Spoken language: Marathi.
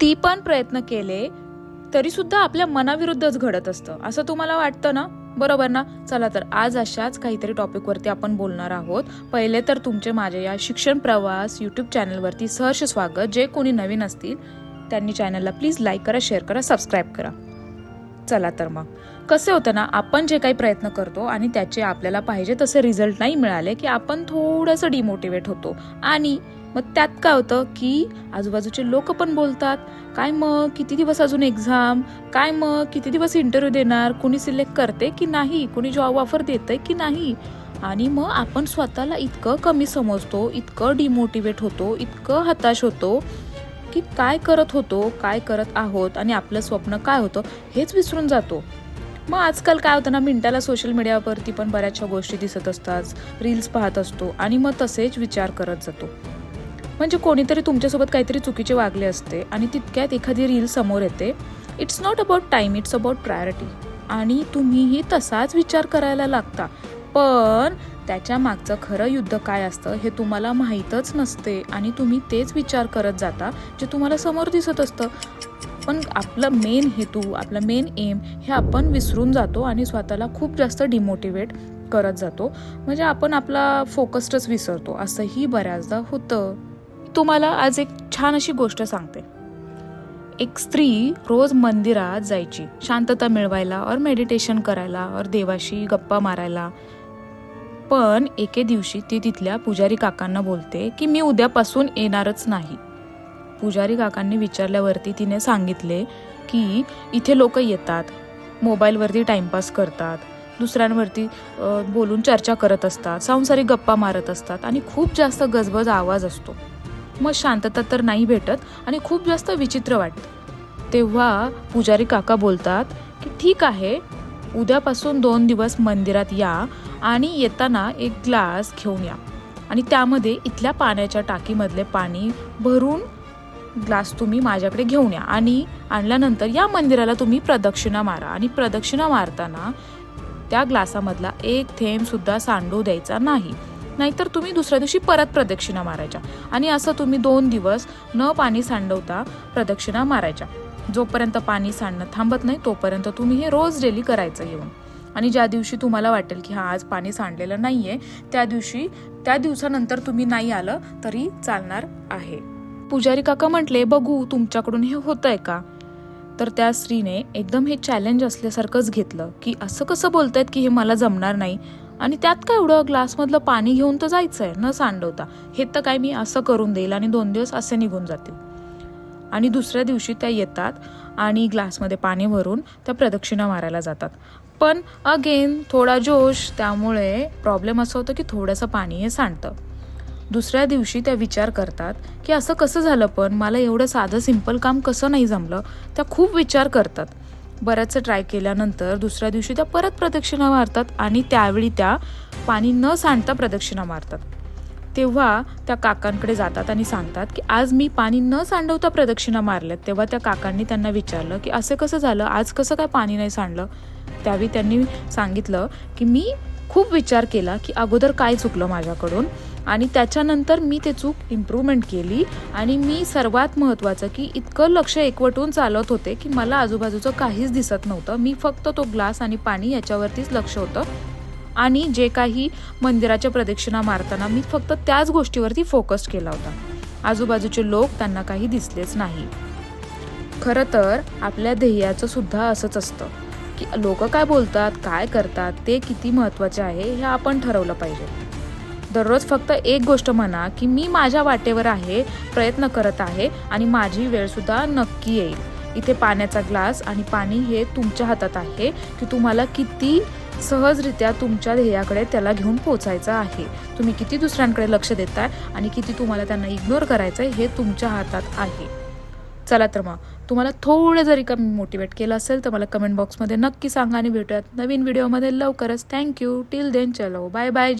ती पण प्रयत्न केले तरी सुद्धा आपल्या मनाविरुद्धच घडत असतं. असं तुम्हाला वाटतं ना? बरोबर ना? चला तर आज अशाच काहीतरी टॉपिकवरती आपण बोलणार आहोत. पहिले तर तुमचे माझ्या या शिक्षण प्रवास यूट्यूब चॅनलवरती सहर्ष स्वागत. जे कोणी नवीन असतील त्यांनी चॅनलला प्लीज लाईक करा शेअर करा सबस्क्राईब करा. चला तर मग. कसे होतं ना आपण जे काही प्रयत्न करतो आणि त्याचे आपल्याला पाहिजे तसे रिझल्ट नाही मिळाले की आपण थोडंसं डिमोटिवेट होतो. आणि मग त्यात काय होतं की आजूबाजूचे लोक पण बोलतात काय मग? किती दिवस अजून एक्झाम काय मग? किती दिवस इंटरव्ह्यू देणार? कोणी सिलेक्ट करते की नाही? कुणी जॉब ऑफर देतंय की नाही? आणि मग आपण स्वतःला इतकं कमी समजतो इतकं डिमोटिवेट होतो इतकं हताश होतो की काय करत होतो काय करत आहोत आणि आपलं स्वप्न काय होतं हेच विसरून जातो. मग आजकाल काय होतं ना मिनटाला सोशल मीडियावरती पण बऱ्याचशा गोष्टी दिसत असतात रील्स पाहत असतो आणि मग तसेच विचार करत जातो. म्हणजे कोणीतरी तुमच्यासोबत काहीतरी चुकीचे वागले असते आणि तितक्यात एखादी रील समोर येते. It's not about time it's about priority आणि तुम्हीही तसाच विचार करायला लागता. पण त्याच्या मागचं खरं युद्ध काय असतं हे तुम्हाला माहीतच नसते आणि तुम्ही तेच विचार करत जाता जे तुम्हाला समोर दिसत असतं. पण आपलं मेन हेतू आपलं मेन एम हे आपण विसरून जातो आणि स्वतःला खूप जास्त डिमोटिवेट करत जातो. म्हणजे आपण आपला फोकस्डच विसरतो. असंही बऱ्याचदा होतं. तुम्हाला आज एक छान अशी गोष्ट सांगते. एक स्त्री रोज मंदिरात जायची. शांतता मिळवायला और मेडिटेशन करायला और देवाशी गप्पा मारायला. पण एके दिवशी ती तिथल्या पुजारी काकांना बोलते की मी उद्यापासून येणारच नाही. पुजारी काकांनी विचारल्यावरती तिने सांगितले की इथे लोक येतात. मोबाईलवरती टाईमपास करतात. दुसऱ्यांवरती बोलून चर्चा करत असतात. सांसारिक गप्पा मारत असतात आणि खूप जास्त गजबज आवाज असतो. मग शांतता तर नाही भेटत आणि खूप जास्त विचित्र वाटतं. तेव्हा पुजारी काका बोलतात की ठीक आहे. उद्यापासून दोन दिवस मंदिरात या आणि येताना एक ग्लास घेऊन या. आणि त्यामध्ये इथल्या पाण्याच्या टाकीमधले पाणी भरून ग्लास तुम्ही माझ्याकडे घेऊन या. आणि आणल्यानंतर या मंदिराला तुम्ही प्रदक्षिणा मारा. आणि प्रदक्षिणा मारताना त्या ग्लासामधला एक थेंबसुद्धा सांडू द्यायचा नाही. नाहीतर तुम्ही दुसऱ्या दिवशी परत प्रदक्षिणा मारायच्या. आणि असं तुम्ही दोन दिवस न पाणी सांडवता प्रदक्षिणा मारायच्या. जोपर्यंत पाणी सांडणं थांबत नाही तोपर्यंत तुम्ही हे रोज डेली करायचं येऊन आणि ज्या दिवशी तुम्हाला वाटेल की हा आज पाणी सांडलेलं नाही आहे त्या दिवशी त्या दिवसानंतर तुम्ही नाही आलं तरी चालणार आहे. पुजारी काका म्हटले बघू तुमच्याकडून हे होतंय का? तर त्या स्त्रीने एकदम हे चॅलेंज असल्यासारखंच घेतलं की असं कसं बोलतायत की हे मला जमणार नाही? आणि त्यात काय एवढं ग्लासमधलं पाणी घेऊन तर जायचं आहे न सांडवता? हे तर काय मी असं करून देईल आणि दोन दिवस असे निघून जातील. आणि दुसऱ्या दिवशी त्या येतात आणि ग्लासमध्ये पाणी भरून त्या प्रदक्षिणा मारायला जातात. पण अगेन थोडा जोश त्यामुळे प्रॉब्लेम असं होतं की थोडंसं पाणी हे सांडतं. दुसऱ्या दिवशी त्या विचार करतात की असं कसं झालं पण मला एवढं साधं सिंपल काम कसं नाही जमलं? त्या खूप विचार करतात. बऱ्याचसं ट्राय केल्यानंतर दुसऱ्या दिवशी त्या परत प्रदक्षिणा मारतात आणि त्यावेळी त्या पाणी न सांडता प्रदक्षिणा मारतात. तेव्हा त्या काकांकडे जातात आणि सांगतात की आज मी पाणी न सांडवता प्रदक्षिणा मारल्यात. तेव्हा त्या काकांनी त्यांना विचारलं की असं कसं झालं? आज कसं काय पाणी नाही सांडलं? त्यावेळी त्यांनी सांगितलं की मी खूप विचार केला की अगोदर काय चुकलं माझ्याकडून आणि त्याच्यानंतर मी ते चूक इम्प्रूव्हमेंट केली आणि मी सर्वात महत्त्वाचं की इतकं लक्ष एकवटून चालत होते की मला आजूबाजूचं काहीच दिसत नव्हतं. मी फक्त तो ग्लास आणि पाणी याच्यावरतीच लक्ष होतं आणि जे काही मंदिराच्या प्रदक्षिणा मारताना मी फक्त त्याच गोष्टीवरती फोकस केला होता. आजूबाजूचे लोक त्यांना काही दिसलेच नाही. खरं तर आपल्या ध्येयाचं सुद्धा असंच असतं. की लोक काय बोलतात काय करतात ते किती महत्त्वाचे आहे हे आपण ठरवलं पाहिजे. दररोज फक्त एक गोष्ट म्हणा की मी माझ्या वाटेवर आहे प्रयत्न करत आहे आणि माझी वेळसुद्धा नक्की येईल. इथे पाण्याचा ग्लास आणि पाणी हे तुमच्या हातात आहे की तुम्हाला किती सहजरित्या तुमच्या ध्येयाकडे त्याला घेऊन पोचायचं आहे. तुम्ही किती दुसऱ्यांकडे लक्ष देताय आणि किती तुम्हाला त्यांना इग्नोर करायचं आहे हे तुमच्या हातात आहे. चला तर मग. तुम्हाला थोडं जरी कमी मोटिवेट केलं असेल तर मला कमेंट बॉक्समध्ये नक्की सांगा आणि भेटूयात नवीन व्हिडिओमध्ये लवकरच. थँक्यू टिल देन चलो. Bye bye